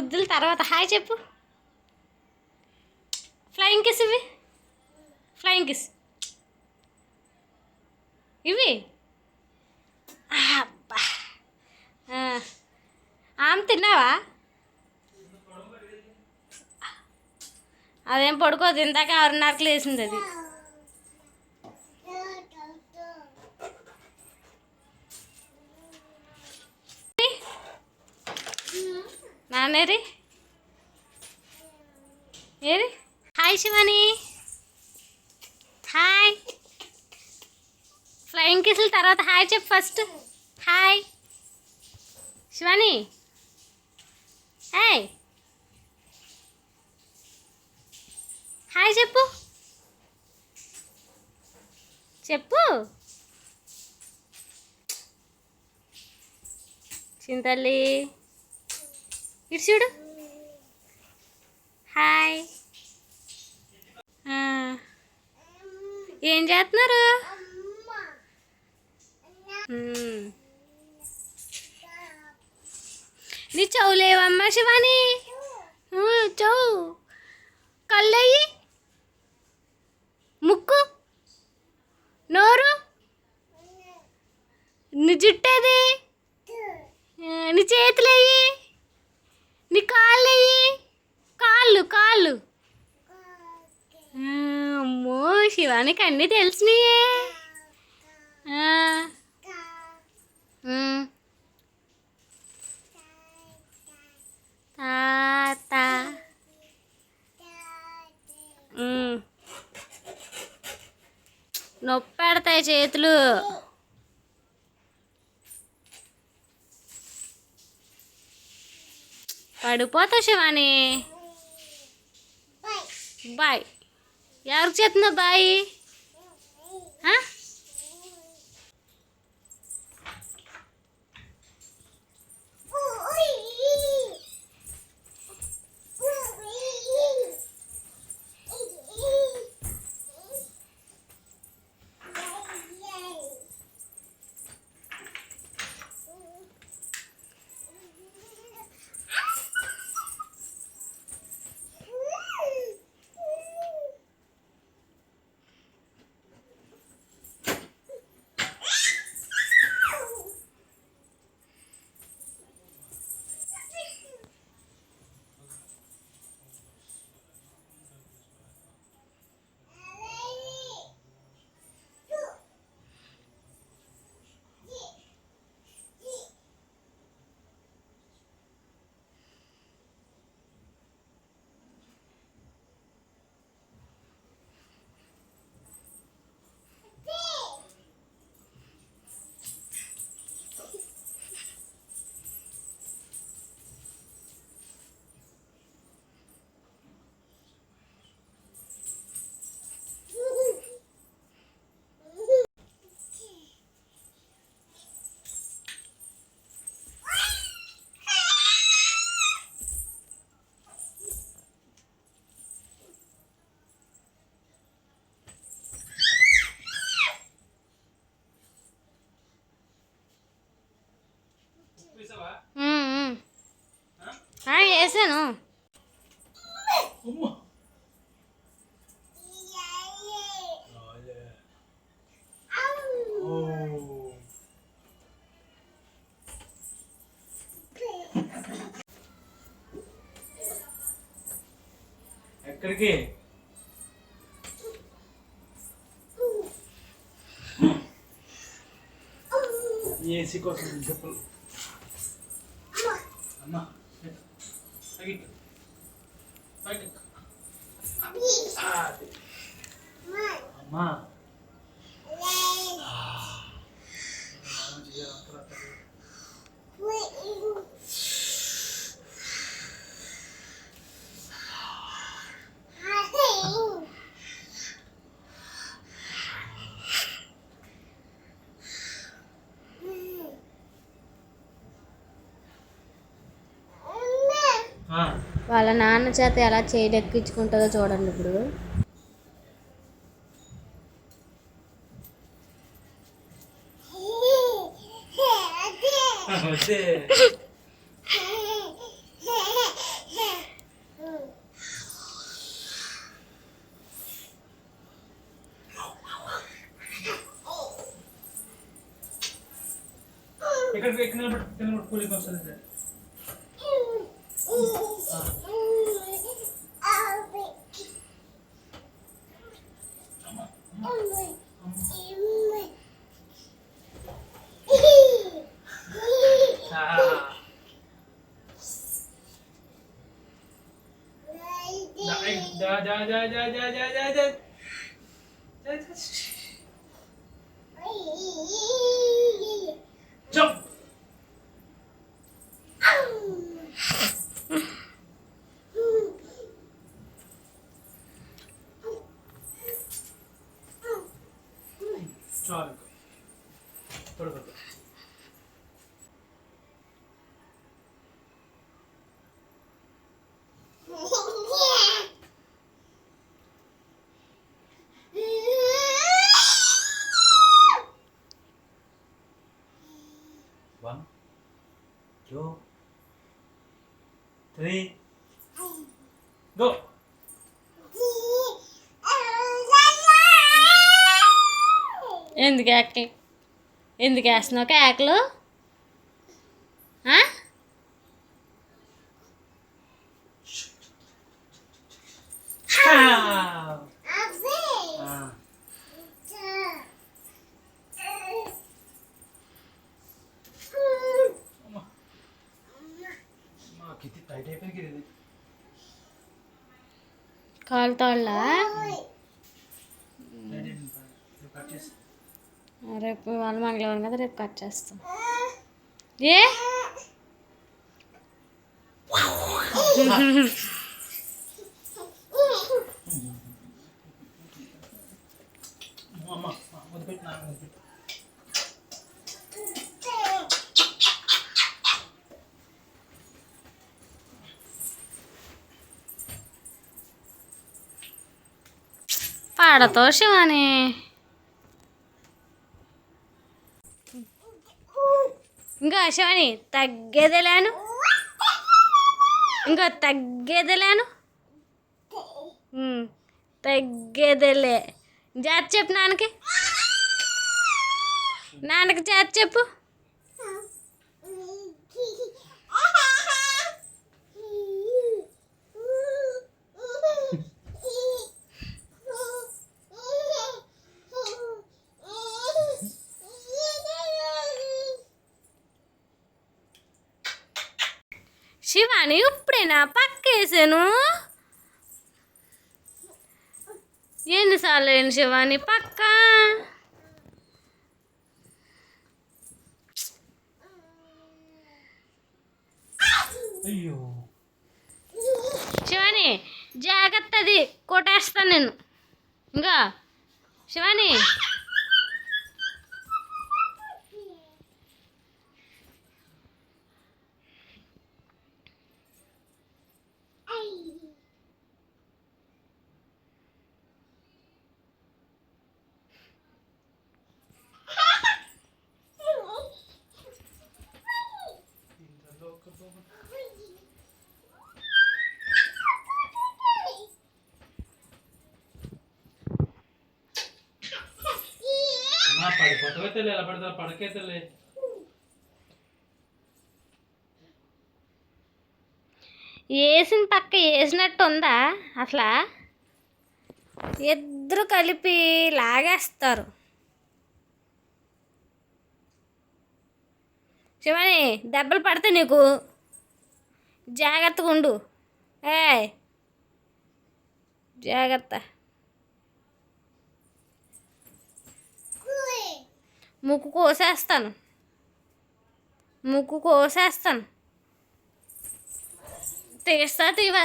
ముద్దులు తర్వాత. హాయ్ చెప్పు. ఫ్లయింగ్ కిస్ ఇవి? ఫ్లయింగ్ కిస్ ఇవి? అబ్బా. ఆమె తిన్నావా? అదేం పడుకోదు ఇందాక ఆరున్నరకు వేసింది అది. నాన్నేరి? ఏరి? హాయ్ శివాని. హాయ్. ఫ్లయింగ్ కిసుల తర్వాత హాయ్ చెప్పు first. Hi. Shivani. Hi hi చెప్పు. చెప్పు. చింతల్లి. ఇటు చూడు. హాయ్. ఏం చేస్తున్నారు? నీ నీ చెవులేవమ్మా శివాని. ఊ, చెవు. కళ్ళయ్యి. ముక్కు. నోరు. నీ జుట్టేది. నీ చేతులయ్యి. శివానికి అన్నీ తెలిసినాయే. తాత. నొప్పి పెడతాయి చేతులు. పడిపోతావు శివాని. బాయ్. यार चेतना बाई। हाँ? ఎక్కడికి ఏసీ కోసం చెప్పులు అమ్మా పైకి ఎక్కు. పైకి ఎక్కు. ఆ, అది. అమ్మా వాళ్ళ నాన్న చేత ఎలా చేయి ఎక్కించుకుంటుందో చూడండి ఇప్పుడు. ఇక్కడ కింద పట్టుకుని వస్తుంది 哎哎哎哎哎哎哎哎哎！Go. ఎందుకు ఎందుకు వేస్తున్నావు కేకలు కాలుతాళ్ళ? రేపు వాళ్ళ మంగళవారం కదా రేపు కట్ చేస్తాం. ఏ? పాడతో శివాని ఇంకా శివాని తగ్గేదేలేను. ఇంకా తగ్గేదేలేను. తగ్గేదలే. జాతి చెప్పు నాన్నకి. నాన్నకి జాతి చెప్పు. శివాని ఇప్పుడేనా పక్కేసాను. ఎన్నిసార్లు అయిన శివాని పక్క? శివాని జాగ్రత్తది కొట్టేస్తాను నేను. ఇంకా శివాని. అమ్మా, ఎలా పడతారు? పడకే వేసిన పక్క వేసినట్టు ఉందా? అట్లా? ఇద్దరు కలిపి లాగేస్తారు. శివాని దెబ్బలు పడతాయి నీకు. జాగ్రత్తగా ఉండు. ఏ జాగ్రత్త. ముక్కు కోసేస్తాను ముక్కు కోసేస్తాను తీస్తా. తీవా